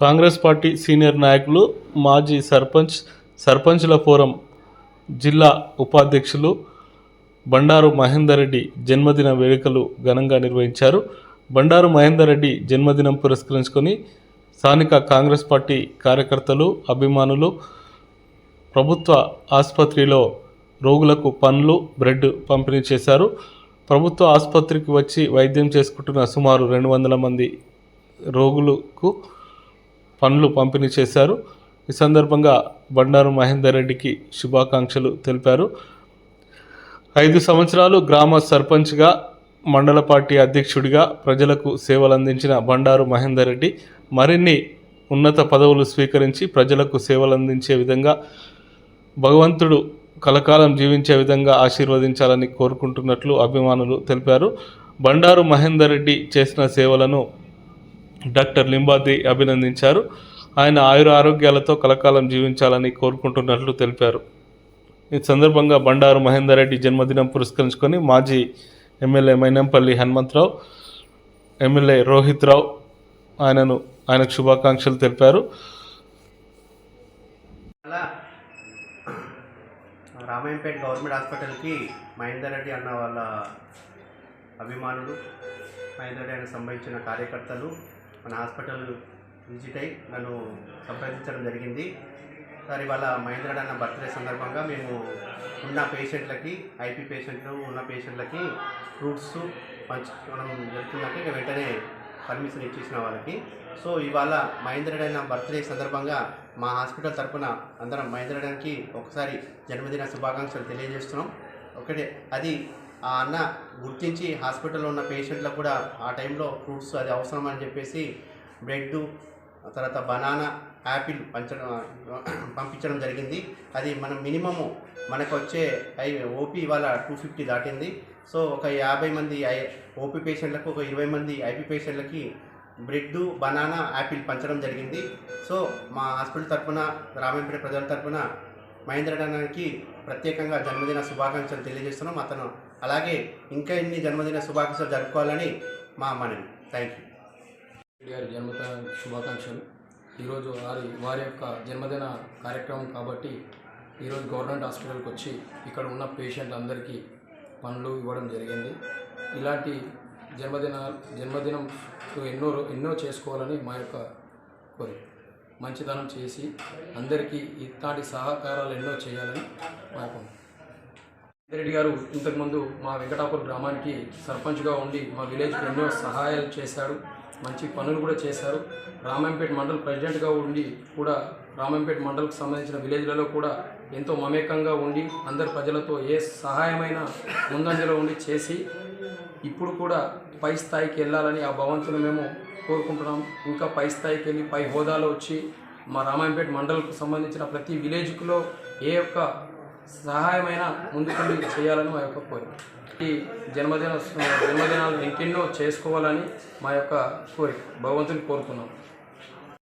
Congress party senior నాయకులు మాజీ సర్పంచ్ సర్పంచ్ల ఫోరం జిల్లా ఉపాధ్యక్షులు బండారు మహేందర్ రెడ్డి జన్మదిన వేడుకలు ఘనంగా నిర్వహించారు. బండారు మహేందర్ రెడ్డి జన్మదినం పురస్కరించుకొని స్థానిక కాంగ్రెస్ పార్టీ కార్యకర్తలు అభిమానులు ప్రభుత్వ ఆసుపత్రిలో రోగులకు పండ్లు బ్రెడ్ పంపిణీ చేశారు. ప్రభుత్వ ఆసుపత్రికి వచ్చి వైద్యం చేసుకుంటున్న సుమారు రెండు వందల మంది రోగులకు పనులు పంపిణీ చేశారు. ఈ సందర్భంగా బండారు మహేందర్ రెడ్డికి శుభాకాంక్షలు తెలిపారు. ఐదు సంవత్సరాలు గ్రామ సర్పంచ్గా మండల పార్టీ అధ్యక్షుడిగా ప్రజలకు సేవలు అందించిన బండారు మహేందర్ రెడ్డి మరిన్ని ఉన్నత పదవులు స్వీకరించి ప్రజలకు సేవలు అందించే విధంగా భగవంతుడు కలకాలం జీవించే విధంగా ఆశీర్వదించాలని కోరుకుంటున్నట్లు అభిమానులు తెలిపారు. బండారు మహేందర్ రెడ్డి చేసిన సేవలను డాక్టర్ లింబాద్రి అభినందించారు. ఆయన ఆయుర ఆరోగ్యాలతో కలకాలం జీవించాలని కోరుకుంటున్నట్లు తెలిపారు. ఈ సందర్భంగా బండారు మహేందర్ రెడ్డి జన్మదినం పురస్కరించుకొని మాజీ ఎమ్మెల్యే మైనంపల్లి హనుమంతరావు ఎమ్మెల్యే రోహిత్ రావు ఆయనను ఆయనకు శుభాకాంక్షలు తెలిపారు. అలా రామాయంపేట గవర్నమెంట్ హాస్పిటల్కి మహేందర్ రెడ్డి అన్న వాళ్ళ అభిమానులు మహేందర్ రెడ్డి ఆయనకు సంబంధించిన కార్యకర్తలు మన హాస్పిటల్ విజిట్ అయి నన్ను సంప్రదించడం జరిగింది. సార్ ఇవాళ మహేందర్ అన్న బర్త్డే సందర్భంగా మేము ఉన్న పేషెంట్లకి ఐపీ పేషెంట్లు ఉన్న పేషెంట్లకి ఫ్రూట్స్ పంచడం జరుగుతుందంటే ఇక వెంటనే పర్మిషన్ ఇచ్చేసిన వాళ్ళకి. సో ఇవాళ మహేంద్రడైన అన్న బర్త్డే సందర్భంగా మా హాస్పిటల్ తరఫున అందరం మహేంద్రడానికి ఒకసారి జన్మదిన శుభాకాంక్షలు తెలియజేస్తున్నాం. ఒకటే అది ఆ అన్న గుర్తించి హాస్పిటల్లో ఉన్న పేషెంట్లకు కూడా ఆ టైంలో ఫ్రూట్స్ అది అవసరం అని చెప్పేసి బ్రెడ్ తర్వాత బనానా యాపిల్ పంచడం పంపించడం జరిగింది. అది మనం మినిమము మనకు వచ్చే ఐ ఓపీ ఇవాళ టూ ఫిఫ్టీ దాటింది. సో ఒక యాభై మంది ఐ ఓపీ పేషెంట్లకు ఒక ఇరవై మంది ఐపీ పేషెంట్లకి బ్రెడ్ బనానా యాపిల్ పంచడం జరిగింది. సో మా హాస్పిటల్ తరఫున రామాయపేట ప్రజల తరఫున మహేంద్ర అన్నకి ప్రత్యేకంగా జన్మదిన శుభాకాంక్షలు తెలియజేస్తున్నాం. అతను అలాగే ఇంకా ఎన్ని జన్మదిన శుభాకాంక్షలు జరుపుకోవాలని మా మనవి థ్యాంక్ యూ గారి జన్మదిన శుభాకాంక్షలు. ఈరోజు వారి వారి యొక్క జన్మదిన కార్యక్రమం కాబట్టి ఈరోజు గవర్నమెంట్ హాస్పిటల్కి వచ్చి ఇక్కడ ఉన్న పేషెంట్ అందరికీ పనులు ఇవ్వడం జరిగింది. ఇలాంటి జన్మదిన జన్మదినం ఎన్నో రో- ఎన్నో చేసుకోవాలని మా యొక్క కోరిక. మంచితనం చేసి అందరికీ ఇట్లాంటి సహకారాలు ఎన్నో చేయాలని మా యొక్క రెడ్డి గారు ఇంతకుముందు మా వెంకటాపురం గ్రామానికి సర్పంచ్గా ఉండి మా విలేజ్కి ఎన్నో సహాయాలు చేశాడు మంచి పనులు కూడా చేశారు. రామంపేట మండల్ ప్రెసిడెంట్గా ఉండి కూడా రామంపేట మండల్కి సంబంధించిన విలేజ్లలో కూడా ఎంతో మమేకంగా ఉండి అందరి ప్రజలతో ఏ సహాయమైనా ముందంజలో ఉండి చేసి ఇప్పుడు కూడా పై స్థాయికి వెళ్ళాలని ఆ భగవంతుని మేము కోరుకుంటున్నాం. ఇంకా పై స్థాయికి వెళ్ళి పై హోదాలో వచ్చి మా రామాయంపేట మండల్కు సంబంధించిన ప్రతి విలేజ్లో ఏ యొక్క సహాయమైన ముందుకెళ్ళి చేయాలని మా యొక్క కోరిక. ఈ జన్మదిన జన్మదినాలు ఇంకెన్నో చేసుకోవాలని మా యొక్క కోరిక. భగవంతుని కోరుతున్నాం